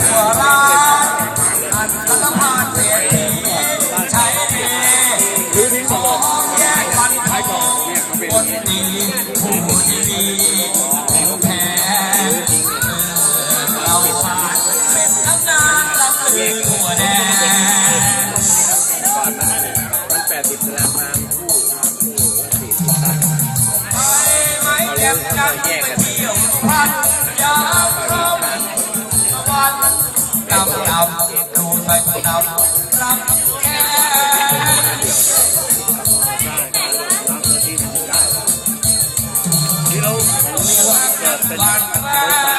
หัวร้านรัฐบาเศรษฐีใช้ดีคือที่สองแยกวันทอดีผู้ดีแพ้เราผ่านเป็นักงลำวแดงมันแดงไปไหมแก้มจันไปเที่ยวพัทยา ดำดำดูใส่ดำรับแก่ที่เราเรียกว่